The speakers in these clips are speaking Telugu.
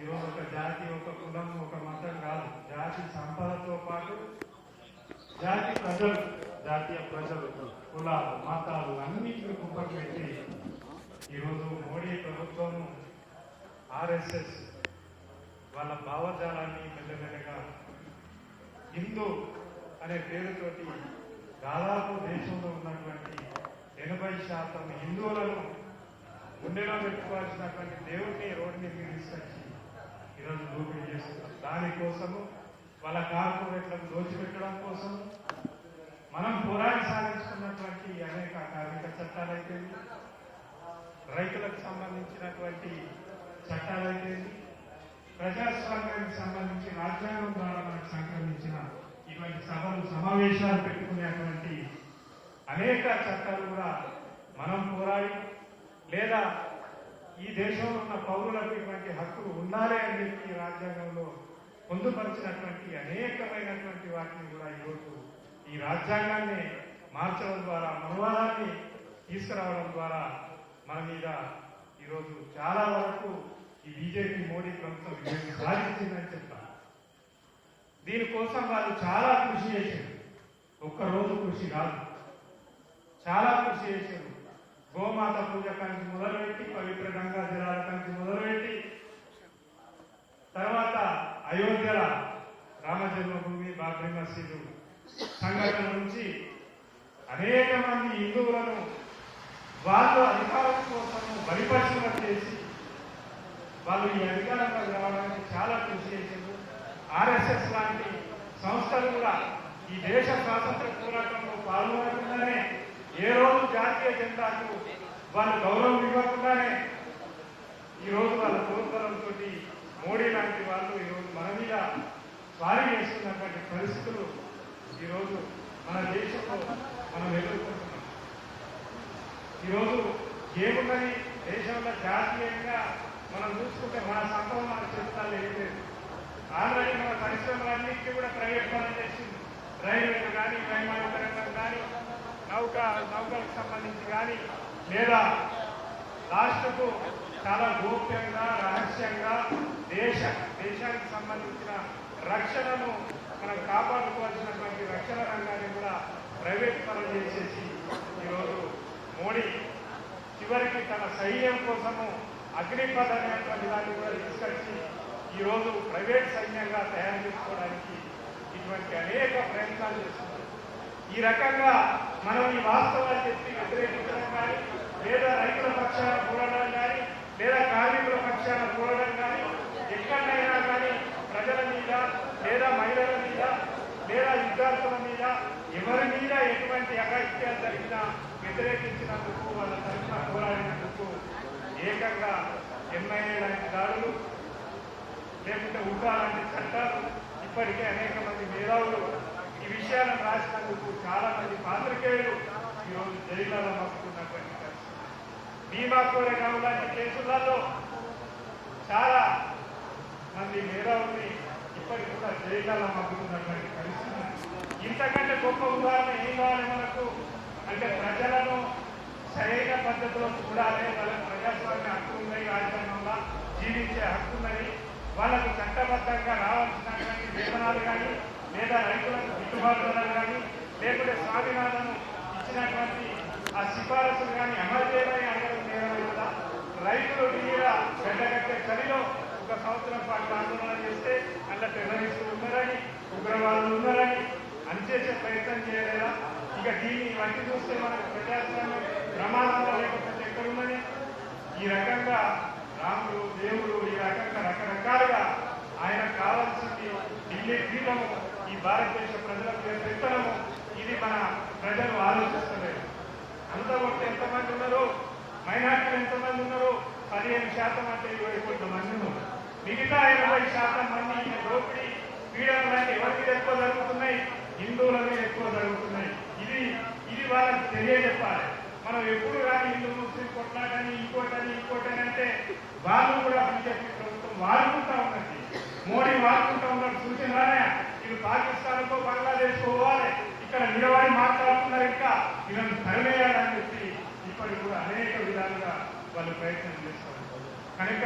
కేవలం ఒక జాతి ఒక కులం ఒక మతం కాదు. జాతి సంపదతో పాటు జాతి ప్రజలు జాతీయ ప్రజలు కులాలు మతాలు అన్నింటిని కుప్పపెట్టి ఈరోజు మోడీ ప్రభుత్వం ఆర్ఎస్ఎస్ వాళ్ళ భావజాలాన్ని మెల్లమెల్లగా హిందూ అనే పేరుతోటి దాదాపు దేశంలో ఉన్నటువంటి ఎనభై శాతం హిందువులను గుండెలో పెట్టుకోవాల్సినటువంటి దేవుడిని రోడ్డు మీద ఈరోజు దోపిడీ చేస్తున్నారు దానికోసము వాళ్ళ కార్పొరేట్లను దోచిపెట్టడం కోసం మనం పోరాడి సాధించుకున్నటువంటి అనేక కార్మిక చట్టాలైతే రైతులకు సంబంధించినటువంటి చట్టాలైతే ప్రజాస్వామ్యానికి సంబంధించి రాజ్యాంగం ద్వారా మనకు సంక్రమించిన ఇటువంటి సభలు సమావేశాలు పెట్టుకునేటువంటి అనేక చట్టాలు కూడా మనం పోరాడి లేదా ఈ దేశంలో ఉన్న పౌరులకు ఇటువంటి హక్కులు ఉన్నారే అని చెప్పి ఈ రాజ్యాంగంలో పొందుపరిచినటువంటి అనేకమైనటువంటి వాటిని కూడా ఈరోజు ఈ రాజ్యాంగాన్ని మార్చడం ద్వారా మనువాదాన్ని తీసుకురావడం ద్వారా మన మీద ఈరోజు చాలా వరకు ఈ బీజేపీ మోడీ ప్రభుత్వం విజయం సాధించిందని చెప్తాను దీనికోసం వాళ్ళు చాలా కృషి చేశారు. ఒక్క రోజు కృషి కాదు. చాలా కృషి చేశారు. గోమాత పూజ కంచి మొదలుపెట్టి పవిత్ర గంగా జలాల కంచి మొదలుపెట్టి తర్వాత అయోధ్యల రామ జన్మభూమి బాబ్రీ మసీదు సంఘటన నుంచి అనేక మంది హిందువులను వాళ్ళు అధికారం కోసం బలిపరిశ్రమ చేసి వాళ్ళు ఈ అధికారంలో రావడానికి చాలా కృషి చేశారు ఆర్ఎస్ఎస్ లాంటి సంస్థలు కూడా ఈ దేశ స్వాతంత్ర పోరాటంలో పాల్గొనకుండానే ఏ రోజు జాతీయ జెండాకు వాళ్ళు గౌరవం ఇవ్వకుండానే ఈ రోజు వాళ్ళ ప్రోత్సాహంతో మోడీ లాంటి వాళ్ళు ఈరోజు మన మీద స్వారీ చేస్తున్నటువంటి పరిస్థితులు ఈరోజు మన దేశంలో మనం ఎదుర్కొంటున్నాం. ఈరోజు ఏమున్నది దేశంలో జాతీయంగా మనం చూసుకుంటే మన సంపద మన చేస్తాలు ఏం లేదు. ఆల్రెడీ మన పరిశ్రమలన్నింటినీ కూడా ప్రైవేట్ పనులు చేసింది. రైల్వేలు కానీ వైమానిక రంగం కానీ నౌక నౌకలకు సంబంధించి కానీ లేదా రాష్ట్రకు చాలా గోప్యంగా రహస్యంగా దేశ దేశానికి సంబంధించిన రక్షణను మనం కాపాడుకోవాల్సినటువంటి రక్షణ రంగాన్ని కూడా ప్రైవేట్ పనులు చేసేసి ఈరోజు మోడీ చివరికి తన సైన్యం కోసము అగ్నిపథ్ అనేటువంటి దాన్ని కూడా తీసుకొచ్చి ఈరోజు ప్రైవేట్ సైన్యంగా తయారు చేసుకోవడానికి ఇటువంటి అనేక ప్రయత్నాలు చేస్తున్నారు. ఈ రకంగా మనం ఈ వాస్తవాలు చెప్పి వ్యతిరేకించడం కానీ లేదా రైతుల పక్షాన పోరాడడం కానీ లేదా కార్మికుల పక్షాన పోరాడడం కానీ ఎక్కడైనా కానీ ప్రజల మీద లేదా మహిళల మీద లేదా విద్యార్థుల మీద ఎవరి మీద ఎటువంటి అగత్యాలు జరిగినా వ్యతిరేకించినందుకు వాళ్ళ తరఫున పోరాడినందుకు ఏకంగా ఎంఐఏ లాంటి దాడులు లేకుంటే ఉల్టా లాంటి చట్టాలు ఇప్పటికే అనేక మంది మేధావులు విషయాలను రాసినందుకు చాలా మంది పాత్రికేయులు ఈరోజు జైళ్ళలో మక్కుతున్నటువంటి భీమా బీమా లాంటి కేసులలో చాలా మంది మేధావుల్ని ఇప్పటికి కూడా జైళ్ళలో మక్కుతున్నటువంటి పరిస్థితి. ఇంతకంటే గొప్ప ఉదాహరణ ఏం కావాలి మనకు? అంటే ప్రజలను సరైన పద్ధతిలో చూడాలి. వాళ్ళకి ప్రజాస్వామ్య హక్కు ఉన్నది రాజ్యాంగంలో జీవించే హక్కు ఉన్నది. వాళ్ళకు చట్టబద్ధంగా రావాల్సినటువంటి వేతనాలు కానీ లేదా రైతులకు గిట్టుబాటు ధరలు కానీ లేకుంటే స్వామినాథను ఇచ్చినటువంటి ఆ సిఫారసులు కానీ అమలు చేయమని అడగడం నేరమే కదా. రైతులు మీద గడ్డగట్టే చలిలో ఒక సంవత్సరం పాటు ఆందోళన చేస్తే అట్లా టెర్రరిస్టులు ఉన్నారని ఉగ్రవాదులు ఉన్నారని అనిచేసే ప్రయత్నం చేయలేదా? ఇక దీన్ని వంటి చూస్తే మనకు ప్రజాస్వామ్యం ప్రమాదంలో లేకపోతే ఎక్కడున్నది? ఈ రకంగా రాముడు దేవుడు ఈ రకంగా రకరకాలుగా ఆయన కావాల్సింది ఢిల్లీ పీఠము ఈ భారతదేశ ప్రజలకు పెత్తనము ఇది మన ప్రజలు ఆలోచిస్తలేదు. అంత ఒకటి ఎంతమంది ఉన్నారు మైనార్టీలు ఎంతమంది ఉన్నారు పదిహేను శాతం అంటే ఇరవై కోట్ల మంది ఉన్నారు. మిగతా ఇరవై శాతం మంది ఈ దోపిడీ పీడనలన్నీ ఎవరి ఎక్కువ జరుగుతున్నాయి? హిందువుల మీద ఎక్కువ జరుగుతున్నాయి. ఇది ఇది వాళ్ళకి తెలియజెప్పాలి. మనం ఎప్పుడు కానీ హిందూ ముస్లిం కొట్లాడని ఇంకోటని ఇంకోటని అంటే వాళ్ళు కూడా బీజేపీ ప్రభుత్వం వాడుకుంటా ఉన్నది. మోడీ వాడుకుంటా ఉన్నాడు సూచన ఇది పాకిస్తాన్ కో బంగ్లాదేశ్ పోవాలి. ఇక్కడ నిలబడి మాట్లాడుతున్నారు ఇంకా. వీళ్ళని తరిమేయాలని చెప్పి ఇప్పటికి కూడా అనేక విధాలుగా వాళ్ళు ప్రయత్నం చేస్తారు కనుక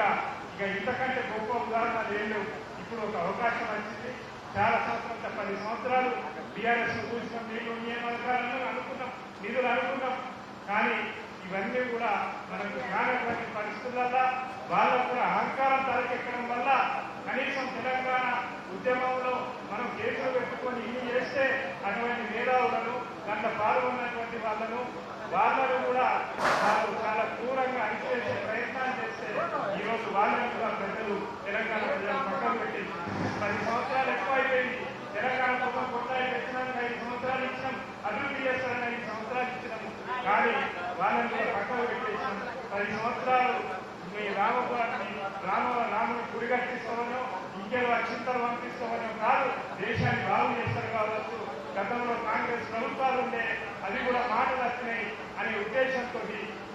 ఇక ఇంతకంటే గొప్ప ఉదాహరణ ఏం లేవు. ఇప్పుడు ఒక అవకాశం వచ్చింది. చాలా సంవత్సరాలు పది సంవత్సరాలు బీఆర్ఎస్ చూసిన నీళ్ళు నియామకాలను అనుకున్నాం. నిధులు అనుకున్నాం. కానీ ఇవన్నీ కూడా మనకు కానటువంటి పరిస్థితులలో వాళ్ళకు కూడా అహంకారం తలకెక్కడం వల్ల కనీసం తెలంగాణ ఉద్యమంలో మనం కేసులు పెట్టుకొని ఇన్ని చేస్తే అటువంటి మేధావులను దాంట్లో పాల్గొన్నటువంటి వాళ్ళను వాళ్ళను కూడా వాళ్ళు చాలా క్రూరంగా అణిచేసే ప్రయత్నాలు చేస్తే ఈరోజు వాళ్ళని కూడా ప్రజలు తెలంగాణ ప్రజలు పక్కన పెట్టి పది సంవత్సరాలు ఎక్కువ అయిపోయింది తెలంగాణ కోసం కొట్లాడి పెట్టినాక ఐదు సంవత్సరాలు ఇచ్చినాం అభివృద్ధి చేస్తారని ఐదు సంవత్సరాలు ఇచ్చినాము కానీ వాళ్ళని కూడా పక్కన పెట్టేసాం పది సంవత్సరాలు మీ రామపురాన్ని రామ రాముని గుడి కట్టిస్తామనో ఇంకేదో అక్షింతలు పంపిస్తామని కాదు దేశాన్ని బాగు చేస్తారు కావచ్చు. గతంలో కాంగ్రెస్ ప్రభుత్వాలు ఉండే అది కూడా మాటలు వచ్చినాయి అనే ఉద్దేశంతో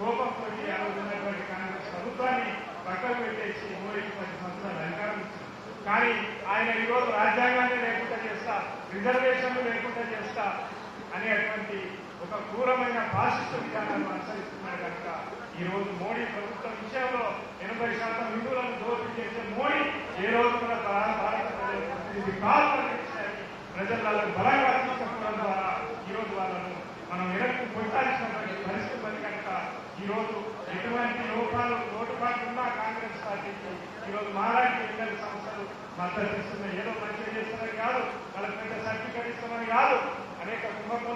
కోపంతో అనుకున్నటువంటి కాంగ్రెస్ ప్రభుత్వాన్ని పక్కకు పెట్టేసి మోడీకి పది సంవత్సరాలు అధికారం కానీ ఆయన ఈరోజు రాజ్యాంగాన్ని లేకుండా చేస్తా రిజర్వేషన్లు లేకుండా చేస్తా అనేటువంటి ఒక క్రూరమైన భాషిష్ట విధానాన్ని అనుసరిస్తున్నాడు కనుక ఈ రోజు మోడీ ప్రభుత్వం విషయంలో ఎనభై శాతం హిందువులను దోపిడీ చేసే మోడీ ఏ రోజు కూడా భారత ప్రజలకు కాదు అనే ప్రజలలో బలంగా తీసుకోవడం ద్వారా ఈ రోజు వాళ్ళను మనం వెనక్కు కొట్టాల్సినటువంటి పరిస్థితి ఉంది కనుక ఈ రోజు ఎటువంటి లోపాలు లోటుపాట్లు ఉన్నా కాంగ్రెస్ పార్టీకి ఈరోజు రోజు మాలాంటి ఇద్దరు సంస్థలు మద్దతు ఇస్తున్నాయి ఏదో మంచిగా చేస్తున్నారని కాదు వాళ్ళకి పెద్ద సర్టిఫికేట్ ఇస్తామని కాదు అనేక కుంభకోణాలు